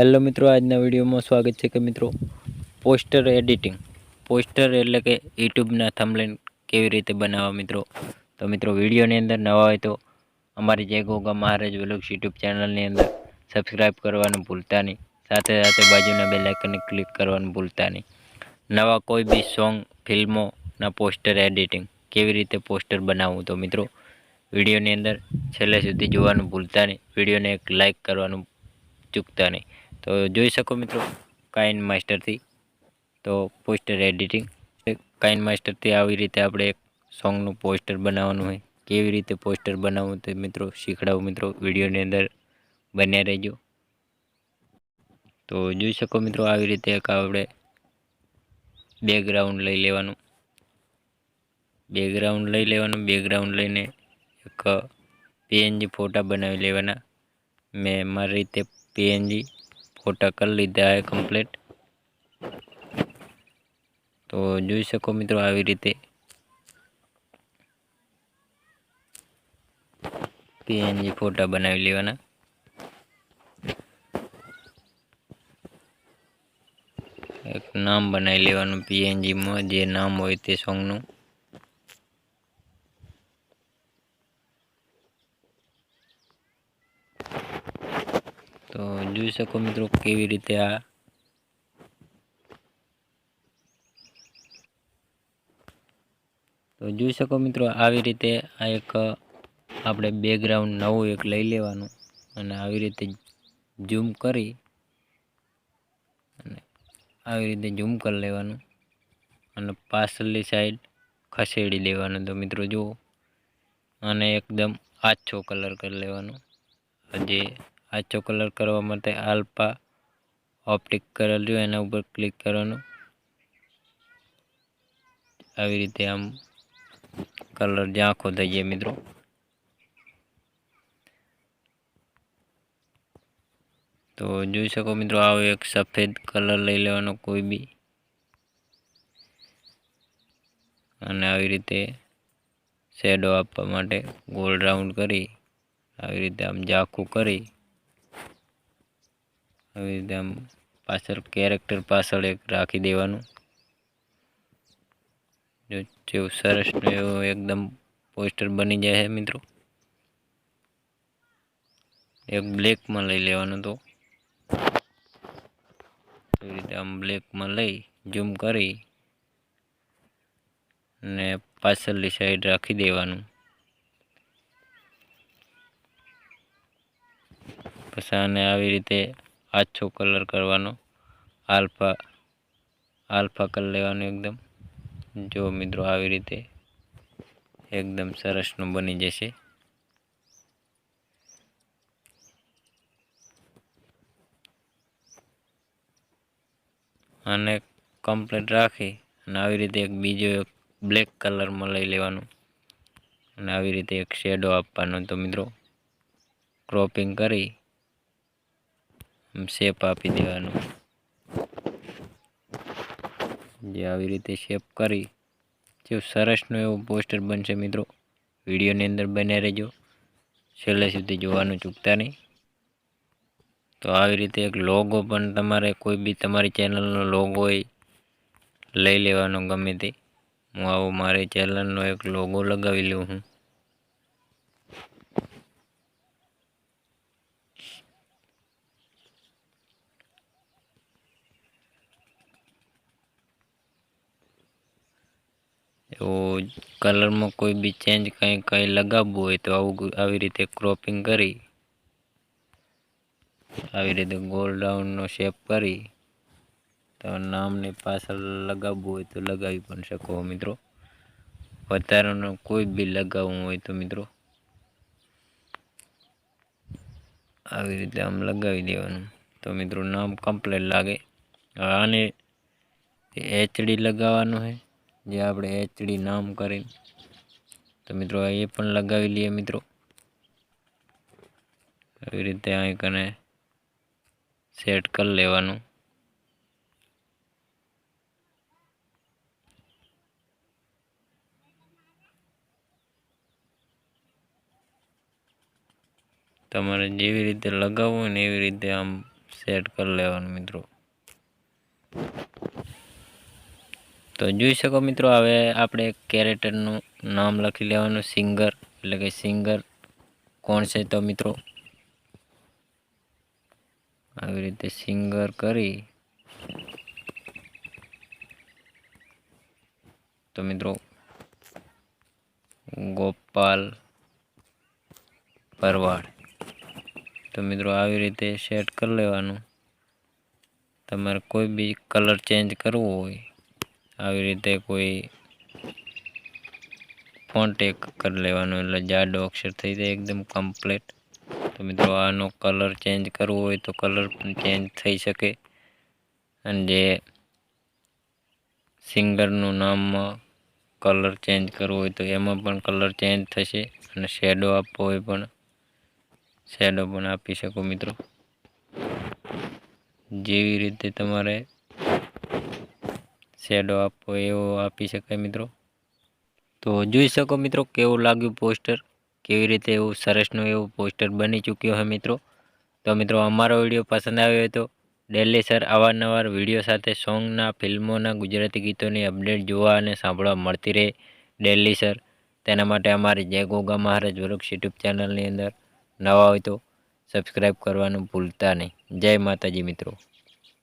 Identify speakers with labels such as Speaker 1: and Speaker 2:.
Speaker 1: Hello મિત્રો, આજના વિડીયોમાં સ્વાગત છે કે મિત્રો, પોસ્ટર એડિટિંગ. પોસ્ટર એટલે કે યુટ્યુબના થમલેન કેવી રીતે બનાવવા મિત્રો? તો મિત્રો, વિડીયોની અંદર નવા હોય તો અમારી જય ગોગા મહારાજ વ્લોગ્સ યુટ્યુબ ચેનલની અંદર સબસ્ક્રાઈબ કરવાનું ભૂલતા નહીં. સાથે સાથે બાજુના બે લાઇકનને ક્લિક કરવાનું ભૂલતા નહીં. નવા કોઈ બી સોંગ ફિલ્મોના પોસ્ટર એડિટિંગ કેવી રીતે પોસ્ટર બનાવવું તો મિત્રો, વિડીયોની અંદર છેલ્લે સુધી જોવાનું ભૂલતા નહીં. વિડીયોને એક લાઇક કરવાનું ચૂકતા નહીં. તો જોઈ શકો મિત્રો, કાઇન માસ્ટરથી. તો પોસ્ટર એડિટિંગ. કાઇન માસ્ટરથી આવી રીતે આપણે એક સોંગનું પોસ્ટર બનાવવાનું હોય. કેવી રીતે પોસ્ટર બનાવવું તે મિત્રો શીખડાવું મિત્રો, વિડીયોની અંદર બન્યા રહેજો. તો જોઈ શકો મિત્રો આવી રીતે એક આપણે બેકગ્રાઉન્ડ લઈ લેવાનું. બેકગ્રાઉન્ડ લઈ લેવાનું બેકગ્રાઉન્ડ લઈને એક પીએનજી ફોટા બનાવી લેવાના. મેં મારી રીતે પીએનજી ફોટા કરી લીધા છે કમ્પ્લીટ તો જોઈ શકો મિત્રો આવી રીતે. પીએનજી ફોટા બનાવી લેવાના. એક નામ બનાવી લેવાનું પીએનજીમાં જે નામ હોય તે સોંગનું તો જોઈ શકો મિત્રો કેવી રીતે આ તો જોઈ શકો મિત્રો આવી રીતે આ એક, આપણે બેકગ્રાઉન્ડ નવું એક લઈ લેવાનું અને આવી રીતે ઝૂમ કરી અને આવી રીતે ઝૂમ કરી લેવાનું અને પાછળની સાઈડ ખસેડી દેવાનું તો મિત્રો જુઓ અને એકદમ આછો કલર કરી લેવાનો. જે આછો કલર કરવા માટે આલ્પા ઓપ્ટિક કરેલું એના ઉપર ક્લિક કરવાનું. આવી રીતે આમ કલર ઝાંખો થઈ જાય મિત્રો. તો જોઈ શકો મિત્રો, આવો એક સફેદ કલર લઈ લેવાનો કોઈ બી. અને આવી રીતે શેડો આપવા માટે ગોલ રાઉન્ડ કરી, આવી રીતે આમ ઝાંખું કરી. આવી રીતે આમ પાછળ કેરેક્ટર પાછળ એક રાખી દેવાનું. જો જેવું સરસ એવું એકદમ પોસ્ટર બની જાય છે મિત્રો. એક બ્લેકમાં લઈ લેવાનું તો. એવી રીતે આમ બ્લેકમાં લઈ ઝૂમ કરી ને પાછળની સાઈડ રાખી દેવાનું. પછી આને આવી રીતે આછો કલર કરવાનો. આલ્ફા આલ્ફા કલર લેવાનો એકદમ. જો મિત્રો આવી રીતે એકદમ સરસનું બની જશે. અને કમ્પ્લીટ રાખી અને આવી રીતે એક બીજો એક બ્લેક કલરમાં લઈ લેવાનું. અને આવી રીતે એક શેડો આપવાનો તો મિત્રો ક્રોપિંગ કરી શેપ આપી દેવાનું. જે આવી રીતે શેપ કરી, જે સરસનું એવું પોસ્ટર બનશે મિત્રો. વિડીયોની અંદર બન્યા રહેજો. છેલ્લે સુધી જોવાનું ચૂકતા નહીં. તો આવી રીતે એક લોગો પણ તમારે કોઈ બી તમારી ચેનલનો લોગો લઈ લેવાનો ગમે તે. હું આવો મારી ચેનલનો એક લોગો લગાવી લઉં હું. એવું કલરમાં કોઈ બી ચેન્જ કંઈ કંઈ લગાવવું હોય તો આવું આવી રીતે ક્રોપિંગ કરી. આવી રીતે ગોલ રાઉન્ડનો શેપ કરી. તો નામની પાછળ લગાવવું હોય તો લગાવી પણ શકો મિત્રો. વધારાનું કોઈ બી લગાવવું હોય તો મિત્રો. આવી રીતે આમ લગાવી દેવાનું. તો મિત્રો નામ કમ્પ્લેટ લાગે. આને એચડી લગાવવાનું છે જે આપણે એચડી નામ કરી તો મિત્રો એ પણ લગાવી લઈએ મિત્રો. આવી રીતે અહીં કને સેટ કરી લેવાનું. તમારે જેવી રીતે લગાવવું હોય ને એવી રીતે આમ સેટ કરી લેવાનું મિત્રો. તો જોઈ શકો મિત્રો, હવે આપણે કેરેક્ટરનું નામ લખી લેવાનું સિંગર એટલે કે સિંગર કોણ છે તો મિત્રો? આવી રીતે સિંગર કરી. તો મિત્રો, ગોપાલ પરવાડ તો મિત્રો, આવી રીતે સેટ કરી લેવાનું. તમારે કોઈ બી કલર ચેન્જ કરવો હોય આવી રીતે કોઈ ફોન્ટ એક કરી લેવાનો, એટલે જાડો અક્ષર થઈ જાય એકદમ કમ્પ્લીટ તો મિત્રો, આનો કલર ચેન્જ કરવો હોય તો કલર પણ ચેન્જ થઈ શકે. અને જે સિંગરનું નામમાં કલર ચેન્જ કરવો હોય તો એમાં પણ કલર ચેન્જ થશે અને શેડો આપવો હોય પણ. શેડો પણ આપી શકો મિત્રો. જેવી રીતે તમારે શેડો આપવો એવો આપી શકાય મિત્રો. તો જોઈ શકો મિત્રો કેવું લાગ્યું પોસ્ટર કેવી રીતે એવું સરસનું એવું પોસ્ટર બની ચૂક્યું છે મિત્રો? તો મિત્રો અમારો વીડિયો પસંદ આવ્યો હોય તો ડેલી સર અવારનવાર વીડિયો સાથે સોંગના, ફિલ્મોના, ગુજરાતી ગીતોની અપડેટ જોવા અને સાંભળવા મળતી રહે ડેલી સર તેના માટે અમારી જય ગોગા મહારાજ વૃક્ષ યુટ્યુબ ચેનલની અંદર નવા હોય તો સબસ્ક્રાઈબ કરવાનું ભૂલતા નહીં. જય માતાજી મિત્રો.